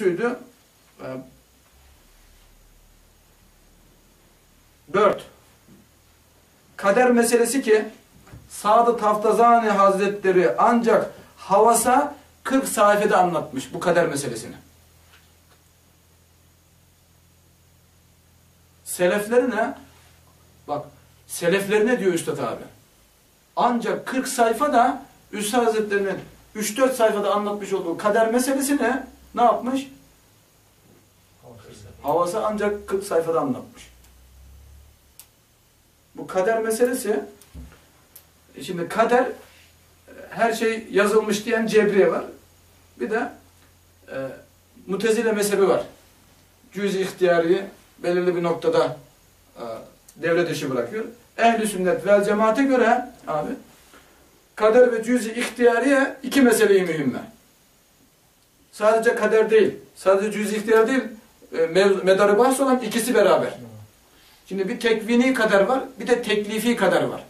şuydu. e, Dört. Kader meselesi ki Sadı Taftazani Hazretleri ancak Havas'a 40 sayfada anlatmış bu kader meselesini. Seleflerine bak seleflerine diyor Üstad abi. Ancak 40 sayfada Üstad Hazretleri'nin 3-4 sayfada anlatmış olduğu kader meselesini ne yapmış? Havası ancak 40 sayfada anlatmış. Bu kader meselesi e şimdi kader e, her şey yazılmış diyen Cebriye var. Bir de e, Mutezile mezhebi var. Cüz-i ihtiyarı belirli bir noktada e, devre dışı bırakıyor. Ehli sünnet vel cemaate göre abi kader ve cüz-i ihtiyariye iki meseleyi mühimme. Sadece kader değil, sadece cüz-i ihtiyar değil, e, medarı bahs olan ikisi beraber. Şimdi bir tekvini kader var, bir de teklifi kader var.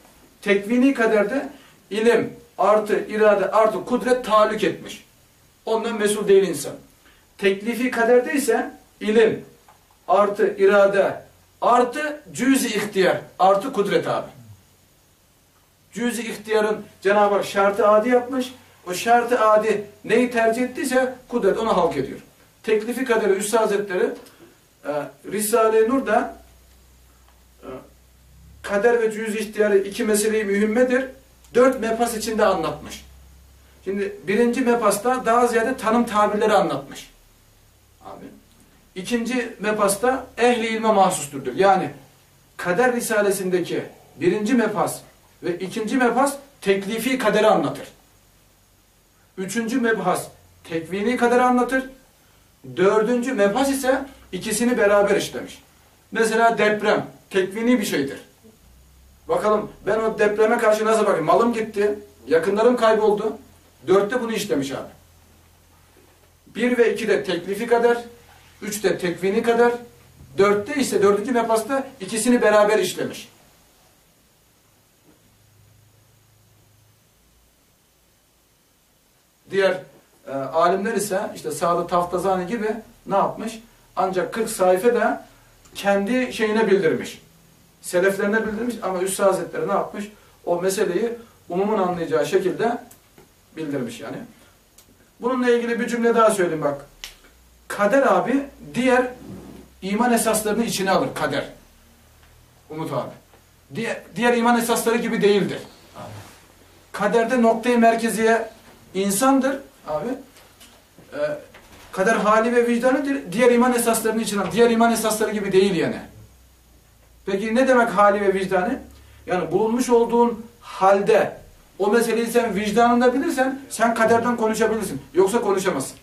Tekvini kaderde ilim artı irade artı kudret tahallük etmiş. Ondan mesul değil insan. Teklifi kaderde ise ilim artı irade artı cüz-i ihtiyar artı kudret abi. Cüz-i ihtiyarın Cenab-ı Hak şartı adi yapmış. O şartı adi neyi tercih ettiyse kudret onu halk ediyor. Teklifi kaderi Üstad Hazretleri e, Risale-i Nur'da e, kader ve cüz ihtiyarı iki meseleyi mühimmedir. Dört mepas içinde anlatmış. Şimdi birinci mepasta daha ziyade tanım tabirleri anlatmış. Abi. İkinci mepasta ehli ilme mahsusturdur. Yani kader risalesindeki birinci mepas ve ikinci mepas teklifi kaderi anlatır. Üçüncü mebhas tekvini kaderi anlatır. Dördüncü mebhas ise ikisini beraber işlemiş. Mesela deprem tekvini bir şeydir. Bakalım ben o depreme karşı nasıl bakayım? Malım gitti, yakınlarım kayboldu. Dörtte bunu işlemiş abi. Bir ve iki de teklifi kadar, üç de tekvini kadar, dörtte ise dördüncü mebhasta ikisini beraber işlemiş. Diğer e, alimler ise işte Sadı Taftazani gibi ne yapmış? Ancak 40 sayfa da kendi şeyine bildirmiş. Seleflerine bildirmiş ama Üstad Hazretleri ne yapmış? O meseleyi umumun anlayacağı şekilde bildirmiş yani. Bununla ilgili bir cümle daha söyleyeyim bak. Kader abi diğer iman esaslarını içine alır kader. Umut abi. Diğer, diğer iman esasları gibi değildir. Kaderde noktayı merkeziye insandır abi. Ee, kader hali ve vicdanıdır. Diğer iman esaslarını alır. Diğer iman esasları gibi değil yani. Peki ne demek hali ve vicdanı? Yani bulunmuş olduğun halde o meseleyi sen vicdanında bilirsen sen kaderden konuşabilirsin. Yoksa konuşamazsın.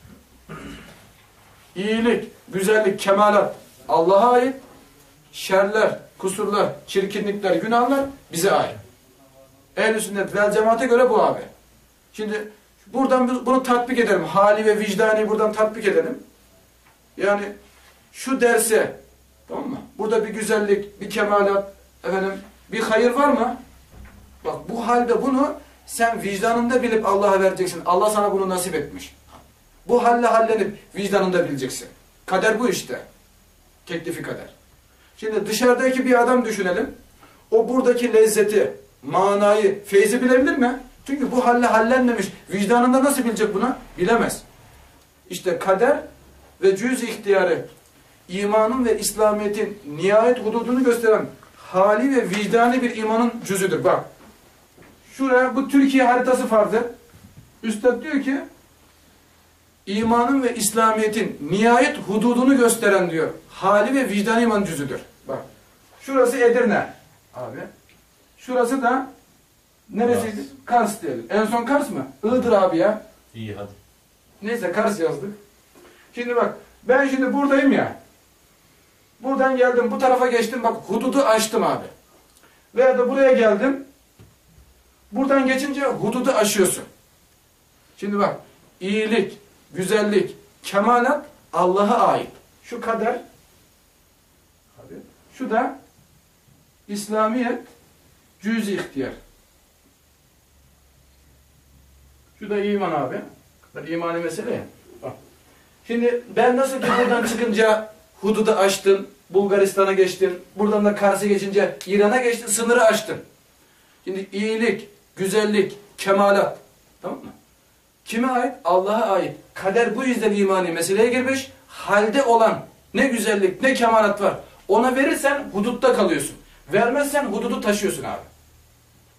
İyilik, güzellik, kemalat Allah'a ait. Şerler, kusurlar, çirkinlikler, günahlar bize ait. Ehl-i sünnet vel cemaate göre bu abi. Şimdi buradan bunu tatbik edelim. Hali ve vicdani buradan tatbik edelim. Yani şu derse tamam mı? Burada bir güzellik, bir kemalat, efendim bir hayır var mı? Bak bu halde bunu sen vicdanında bilip Allah'a vereceksin. Allah sana bunu nasip etmiş. Bu halle hallenip vicdanında bileceksin. Kader bu işte. Teklifi kader. Şimdi dışarıdaki bir adam düşünelim. O buradaki lezzeti, manayı, feyzi bilebilir mi? Çünkü bu halle hallenmemiş. Vicdanında nasıl bilecek bunu? Bilemez. İşte kader ve cüz ihtiyarı imanın ve İslamiyet'in nihayet hududunu gösteren hali ve vicdani bir imanın cüzüdür. Bak. Şuraya bu Türkiye haritası fardı. Üstad diyor ki imanın ve İslamiyet'in nihayet hududunu gösteren diyor. Hali ve vicdani iman cüzüdür. Bak. Şurası Edirne. Abi. Şurası da neresiydi? Kars diyelim. En son Kars mı? Iğdır abi ya. İyi hadi. Neyse Kars yazdık. Şimdi bak ben şimdi buradayım ya. Buradan geldim bu tarafa geçtim bak hududu aştım abi. Veya da buraya geldim. Buradan geçince hududu aşıyorsun. Şimdi bak iyilik, güzellik, kemalat Allah'a ait. Şu kader abi, şu da İslamiyet cüz-i ihtiyar. Şu da iman abi. Bak imani mesele ya. Bak. Şimdi ben nasıl ki buradan çıkınca hududu açtım, Bulgaristan'a geçtim, buradan da Kars'a geçince İran'a geçtim, sınırı açtım. Şimdi iyilik, güzellik, kemalat, tamam mı? Kime ait? Allah'a ait. Kader bu yüzden imani meseleye girmiş. Halde olan ne güzellik, ne kemalat var. Ona verirsen hudutta kalıyorsun. Vermezsen hududu taşıyorsun abi.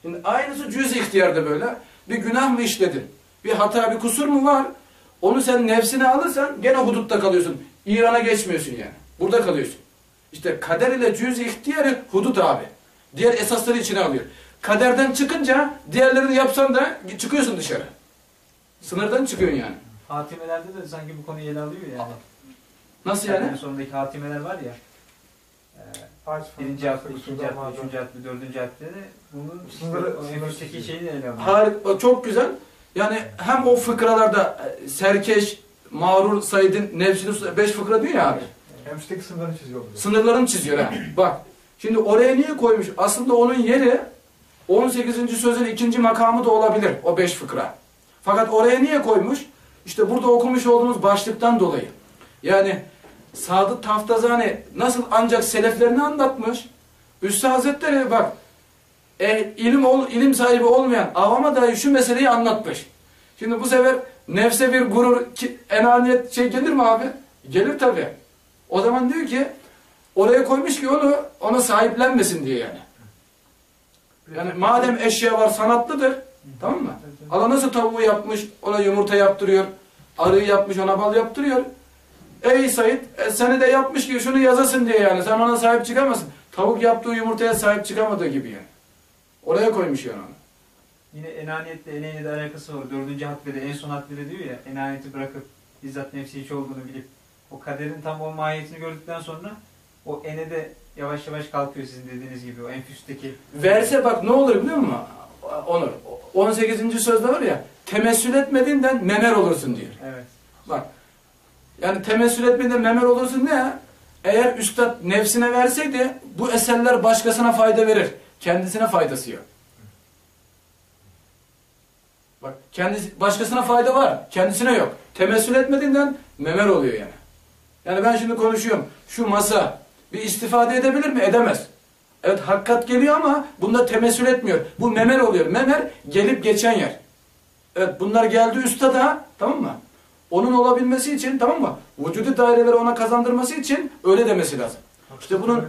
Şimdi aynısı cüz ihtiyarda böyle. Bir günah mı işledin? Bir hata, bir kusur mu var? Onu sen nefsine alırsan gene hudutta kalıyorsun. İran'a geçmiyorsun yani. Burada kalıyorsun. İşte kader ile cüz ihtiyarı hudut abi. Diğer esasları içine alıyor. Kaderden çıkınca diğerlerini yapsan da çıkıyorsun dışarı. Sınırdan çıkıyorsun yani. Hatimelerde de sanki bu konuyu ele alıyor yani. Nasıl Yani yani? sonundaki hatimeler var ya. e, birinci hafta, ikinci hafta, üçüncü hafta, dördüncü hafta de bunun işte Sınırı- o sınırı enfüsteki çiziyor. şeyi de ele alıyor. Harika, çok güzel. Yani hem o fıkralarda e, serkeş, mağrur, saydın, nefsini, beş fıkra diyor ya abi. Hem üstteki sınırlarını çiziyor. Sınırlarını çiziyor ha. Bak. Şimdi oraya niye koymuş? Aslında onun yeri 18. sözün ikinci makamı da olabilir. O beş fıkra. Fakat oraya niye koymuş? İşte burada okumuş olduğumuz başlıktan dolayı. Yani Sadık Taftazani nasıl ancak seleflerini anlatmış. Üstad Hazretleri bak e, ilim, ol, ilim sahibi olmayan avama dahi şu meseleyi anlatmış. Şimdi bu sefer nefse bir gurur, ki, enaniyet şey gelir mi abi? Gelir tabii. O zaman diyor ki oraya koymuş ki onu ona sahiplenmesin diye yani. Yani madem eşya var sanatlıdır. Tamam mı? Allah nasıl tavuğu yapmış, ona yumurta yaptırıyor. Arıyı yapmış, ona bal yaptırıyor. Ey Said, e, seni de yapmış ki şunu yazasın diye yani. Sen ona sahip çıkamazsın. Tavuk yaptığı yumurtaya sahip çıkamadığı gibi yani. Oraya koymuş yani onu. Yine enaniyetle de alakası var. Dördüncü hatvede, en son hatvede diyor ya, enaniyeti bırakıp bizzat nefsi hiç olduğunu bilip o kaderin tam o mahiyetini gördükten sonra o ene de yavaş yavaş kalkıyor sizin dediğiniz gibi o enfüsteki. Verse bak ne olur biliyor musun? Onur. 18. sözde var ya, temessül etmediğinden memer olursun diyor. Evet. Bak. Yani temessül etmediğinde memer olursun ne? Eğer üstad nefsine verseydi bu eserler başkasına fayda verir. Kendisine faydası yok. Bak kendisi, başkasına fayda var. Kendisine yok. Temessül etmediğinden memer oluyor yani. Yani ben şimdi konuşuyorum. Şu masa bir istifade edebilir mi? Edemez. Evet hakikat geliyor ama bunda temessül etmiyor. Bu memer oluyor. Memer gelip geçen yer. Evet bunlar geldi üstada tamam mı? Onun olabilmesi için tamam mı? Vücudu daireleri ona kazandırması için öyle demesi lazım. İşte bunun-.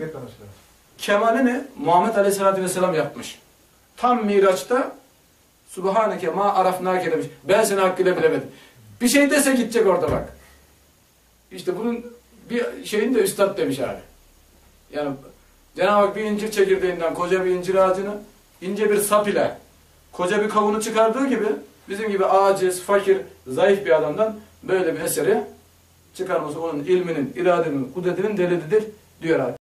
Kemalini Muhammed Aleyhisselatü Vesselam yapmış. Tam Miraç'ta Subhaneke ma arafnake demiş. Ben seni hakkıyla bilemedim. Bir şey dese gidecek orada bak. İşte bunun bir şeyini de üstad demiş abi. Yani Cenab-ı Hak bir incir çekirdeğinden koca bir incir ağacını ince bir sap ile koca bir kavunu çıkardığı gibi bizim gibi aciz, fakir, zayıf bir adamdan böyle bir eseri çıkarması onun ilminin, iradenin, kudretinin delilidir diyor abi.